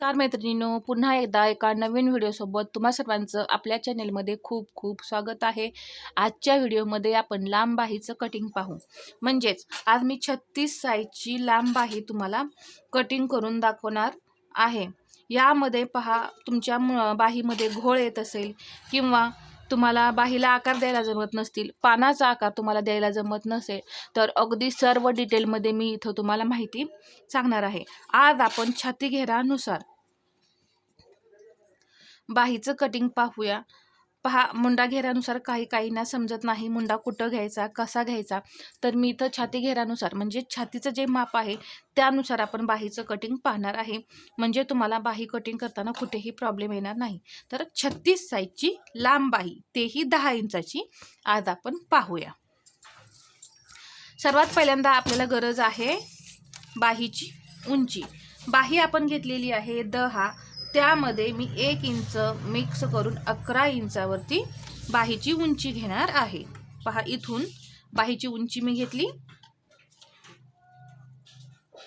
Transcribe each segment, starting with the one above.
नमस्कार मैत्रिणींनो पुन्हा एकदा एका नवीन व्हिडिओसोबत तुम्हा सर्वांचं आपल्या चॅनेलमध्ये खूप खूप स्वागत आहे. आजच्या व्हिडिओमध्ये आपण लांब बाहीचं कटिंग पाहू. म्हणजेच आज मी छत्तीस साईजची लांब बाही तुम्हाला कटिंग करून दाखवणार आहे. यामध्ये पहा तुमच्या बाहीमध्ये घोळ येत असेल किंवा तुम्हाला बाहीला आकार द्यायला जमत नसतील पानाचा आकार तुम्हाला द्यायला जमत नसेल तर अगदी सर्व डिटेलमध्ये मी इथं तुम्हाला माहिती सांगणार आहे. आज आपण छाती घेरानुसार बाहीचं कटिंग पाहूया. पहा मुंडा घेऱ्यानुसार काही काहींना समजत नाही मुंडा कुठं घ्यायचा कसा घ्यायचा. तर मी इथं छाती घेऱ्यानुसार म्हणजे छातीचं जे माप आहे त्यानुसार आपण बाहीचं कटिंग पाहणार आहे. म्हणजे तुम्हाला बाही कटिंग करताना कुठेही प्रॉब्लेम येणार नाही. तर छत्तीस साईजची लांब बाही तेही दहा इंचाची आज आपण पाहूया. सर्वात पहिल्यांदा आपल्याला गरज आहे बाहीची उंची. बाही आपण घेतलेली आहे दहा त्यामध्ये मी एक इंच मिक्स करून अकरा इंचावरती बाहीची उंची घेणार आहे. पहा इथून बाहीची उंची मी घेतली.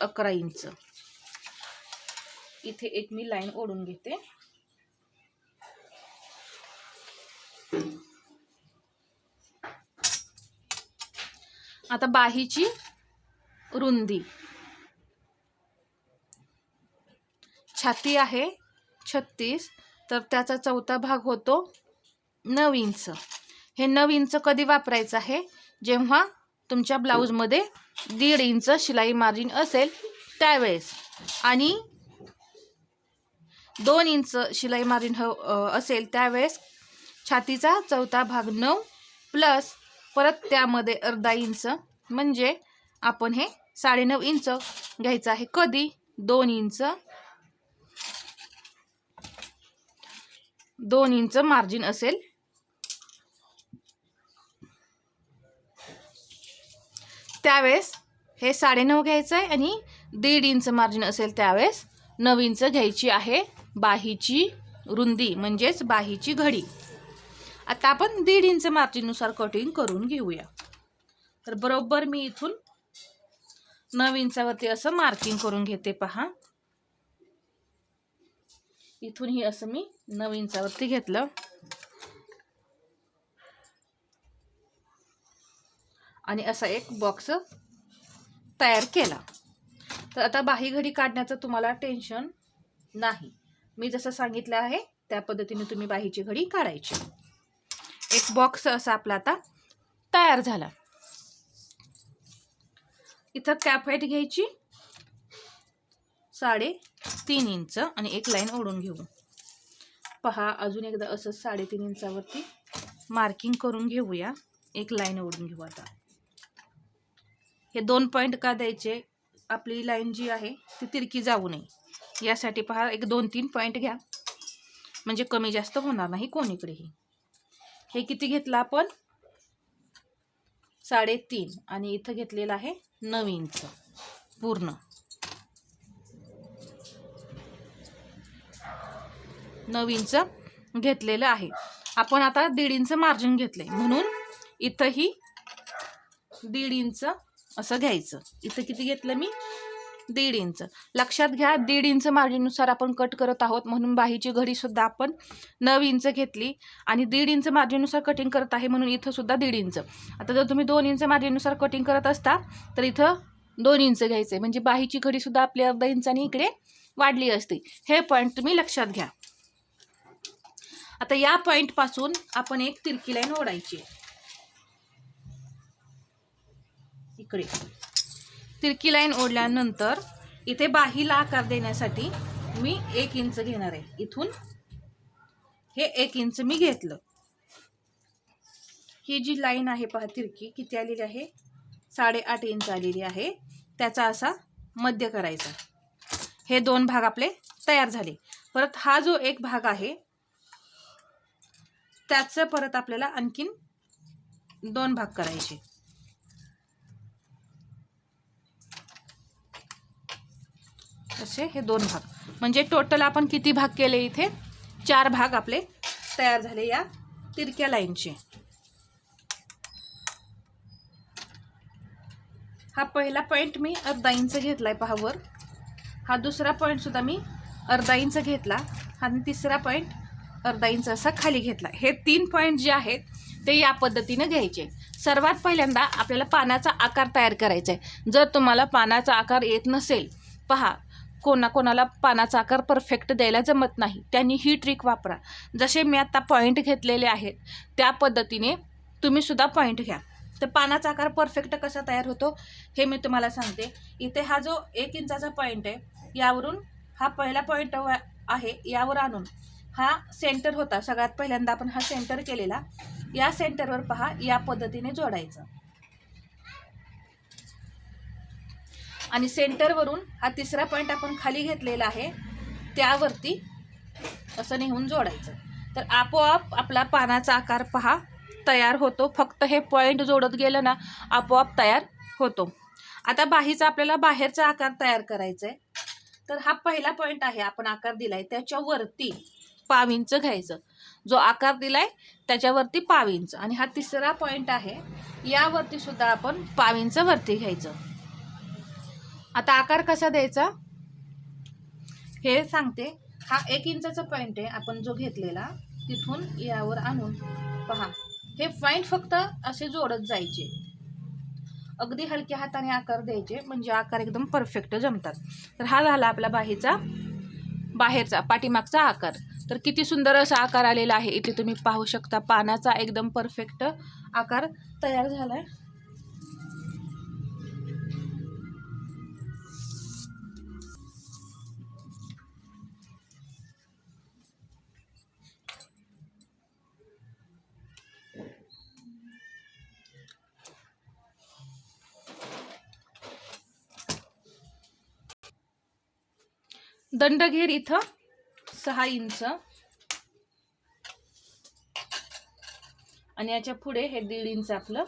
अकरा इंच. इथे एक मी लाईन ओढून घेते. आता बाहीची रुंदी. छाती आहे. छत्तीस तर त्याचा चौथा भाग होतो नऊ इंच हे नऊ इंच कधी वापरायचं आहे? जेव्हा तुमच्या ब्लाऊजमध्ये दीड इंच शिलाई मार्जिन असेल त्यावेळेस. आणि दोन इंच शिलाई मार्जिन ह असेल त्यावेळेस छातीचा चौथा भाग नऊ प्लस परत त्यामध्ये अर्धा इंच म्हणजे आपण हे साडेनऊ इंच घ्यायचं आहे. कधी? दोन इंच दोन इंच मार्जिन असेल. त्यावेळेस हे साडेनऊ घ्यायचं आहे आणि दीड इंच मार्जिन असेल त्यावेळेस नऊ इंच घ्यायची आहे बाहीची रुंदी म्हणजेच बाहीची घडी. आता आपण दीड इंच मार्जिननुसार कटिंग करून घेऊया. तर बरोबर मी इथून नऊ इंचावरती असं मार्किंग करून घेते पहा. इथूनही असं मी नऊ इंचावरती घेतलं. आणि असा एक बॉक्स तयार केला. तर आता बाही घडी काढण्याचं तुम्हाला टेन्शन नाही. मी जसं सांगितलं आहे त्या पद्धतीने तुम्ही बाहीची घडी काढायची. एक बॉक्स असा आपला आता तयार झाला. इथं कॅफेट घ्यायची. साडे तीन इंच आणि एक लाईन ओढून घेऊ. पहा अजून एकदा असंच साडेतीन इंचावरती मार्किंग करून घेऊया. एक लाईन ओढून घेऊ आता. हे दोन पॉईंट का द्यायचे? आपली लाईन जी आहे ती तिरकी जाऊ नये. यासाठी पहा एक दोन तीन पॉईंट घ्या. म्हणजे कमी जास्त होणार नाही कोणीकडेही. हे किती घेतलं आपण? साडेतीन. आणि इथं घेतलेलं आहे नऊ इंच. पूर्ण. नऊ इंच घेतलेलं आहे. आपण आता दीड इंच मार्जिन घेतले म्हणून इथंही दीड इंच असं घ्यायचं. इथं किती घेतलं मी? दीड इंच. लक्षात घ्या दीड इंच मार्जिननुसार आपण कट करत आहोत. म्हणून बाहीची घडीसुद्धा आपण नऊ इंच घेतली आणि दीड इंच मार्जिननुसार कटिंग करत आहे म्हणून इथंसुद्धा दीड इंच. आता जर तुम्ही दोन इंच मार्जिननुसार कटिंग करत असता तर इथं दोन इंच आहे म्हणजे बाहीची घडीसुद्धा आपली अर्धा इंचानी इकडे वाढली असते. हे पॉईंट तुम्ही लक्षात घ्या. आता या पॉईंटपासून आपण एक तिरकी लाईन ओढायची आहे. इकडे. तिरकी लाईन ओढल्यानंतर इथे बाहीला आकार देण्यासाठी मी एक इंच घेणार आहे. इथून हे एक इंच मी घेतलं. ही जी लाईन आहे पहा तिरकी किती आलेली आहे? साडेआठ इंच आलेली आहे. त्याचा असा मध्य करायचा. हे दोन भाग आपले तयार झाले. परत हा जो एक भाग आहे त्याचं परत आपल्याला आणखीन दोन भाग करायचे. असे हे दोन भाग. म्हणजे टोटल आपण किती भाग केले इथे? चार भाग आपले तयार झाले या तिरक्या लाईनचे. हा पहिला पॉईंट मी अर्धा इंच घेतलाय आहे पहावर हा दुसरा पॉईंटसुद्धा मी अर्धा इंच घेतला. आणि तिसरा पॉईंट अर्धा इंच असा खाली घेतला. हे तीन पॉईंट जे आहेत ते या पद्धतीनं घ्यायचे. सर्वात पहिल्यांदा आपल्याला पानाचा आकार तयार करायचा आहे जर तुम्हाला पानाचा आकार येत नसेल पहा कोणा कोणाला पानाचा आकार परफेक्ट द्यायला जमत नाही. त्यांनी ही ट्रिक वापरा. जसे मी आता पॉईंट घेतलेले आहेत त्या पद्धतीने तुम्ही सुद्धा पॉईंट घ्या. तर पानाचा आकार परफेक्ट कसा तयार होतो हे मी तुम्हाला सांगते. इथे हा जो एक इंचाचा पॉईंट आहे यावरून हा पहिला पॉईंट आहे यावर आणून हा सेंटर होता. सगळ्यात पहिल्यांदा आपण हा सेंटर केलेला. या सेंटरवर पहा या पद्धतीने जोडायचं. आणि सेंटरवरून हा तिसरा पॉईंट आपण खाली घेतलेला आहे त्यावरती असं नेहून जोडायचं. तर आपोआप आपला पानाचा आकार पहा तयार होतो. फक्त हे पॉईंट जोडत गेलं ना आपोआप तयार होतो. आता बाहीचा आपल्याला बाहेरचा आकार तयार करायचा आहे तर हा पहिला पॉईंट आहे आपण आकार दिलाय. त्याच्यावरती पाव इंच घ्यायचं. जो आकार दिलाय त्याच्यावरती पाव इंच. आणि हा तिसरा पॉईंट आहे यावरती सुद्धा आपण पाव इंच वरती घ्यायचं. आता आकार कसा द्यायचा? हे सांगते. हा एक इंचाचा पॉईंट आहे आपण जो घेतलेला तिथून यावर आणून पहा. हे पॉईंट फक्त असे जोडत जायचे. अगदी हलक्या हाताने आकार द्यायचे म्हणजे आकार एकदम परफेक्ट जमतात. तर हा झाला आपला बाहीचा बाहेरचा पाठीमागचा आकार. तर किती सुंदर असा आकार आलेला आहे. इथे तुम्ही पाहू शकता पानाचा एकदम परफेक्ट आकार तयार झाला आहे दंडघेर इथं सहा इंच. आणि याच्यापुढे हे दीड इंच आपलं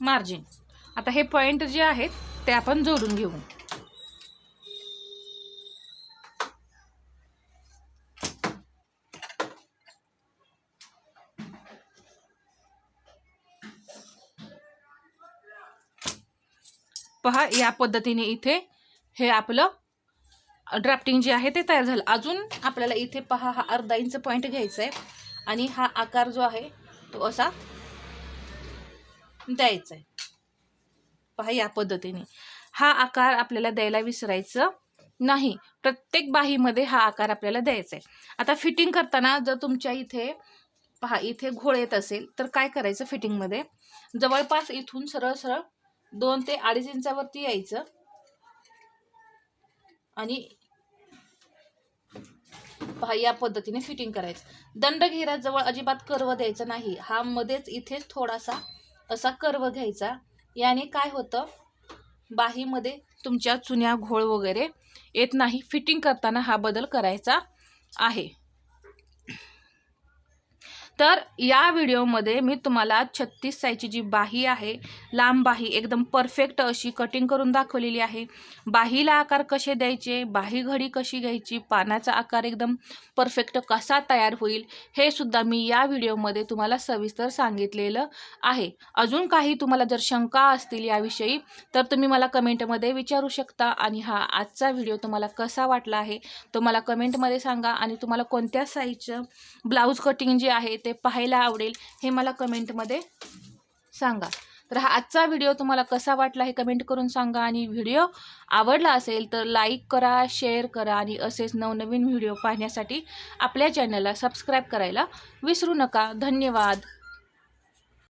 मार्जिन आता हे पॉईंट जे आहेत ते आपण जोडून घेऊ. पहा या पद्धतीने इथे हे आपलं ड्राफ्टिंग जे आहे ते तयार झालं. अजून आपल्याला इथे पहा हा अर्धा इंच पॉईंट घ्यायचा आहे आणि हा आकार जो आहे तो असा द्यायचा आहे पहा या पद्धतीने. हा आकार आपल्याला द्यायला विसरायचं नाही. प्रत्येक बाहीमध्ये हा आकार आपल्याला द्यायचा आहे आता फिटिंग करताना जर तुमच्या इथे पहा इथे घोळ येत असेल तर काय करायचं फिटिंगमध्ये जवळपास इथून सरळ सरळ दोन ते अडीच इंचावरती यायचं. आणि या पद्धतीने फिटिंग करायचं. दंड घेऱ्याजवळ अजिबात कर्व द्यायचा नाही. हा मध्येच इथेच थोडासा असा कर्व घ्यायचा. याने काय होतं? बाहीमध्ये तुमच्या चुन्या घोळ वगैरे येत नाही. फिटिंग करताना हा बदल करायचा आहे. तर या व्हिडिओमध्ये मी तुम्हाला छत्तीस साईजची जी बाही आहे लांब बाही एकदम परफेक्ट अशी कटिंग करून दाखवलेली आहे. बाहीला आकार कसे द्यायचे बाही घडी कशी घ्यायची पानाचा आकार एकदम परफेक्ट कसा तयार होईल हे सुद्धा मी या व्हिडिओमध्ये तुम्हाला सविस्तर सांगितलेलं आहे. अजून काही तुम्हाला जर शंका असतील याविषयी तर तुम्ही मला कमेंटमध्ये विचारू शकता आणि हा आजचा व्हिडिओ तुम्हाला कसा वाटला आहे तो मला कमेंटमध्ये सांगा आणि तुम्हाला कोणत्या साईजचं ब्लाऊज कटिंग जे आहे ते पाहायला आवडेल हे मला कमेंटमध्ये सांगा. तर हा आजचा व्हिडिओ तुम्हाला कसा वाटला हे कमेंट करून सांगा आणि व्हिडिओ आवडला असेल तर लाईक करा शेअर करा आणि असेच नवनवीन व्हिडिओ पाहण्यासाठी आपल्या चॅनलला सबस्क्राईब करायला विसरू नका. धन्यवाद.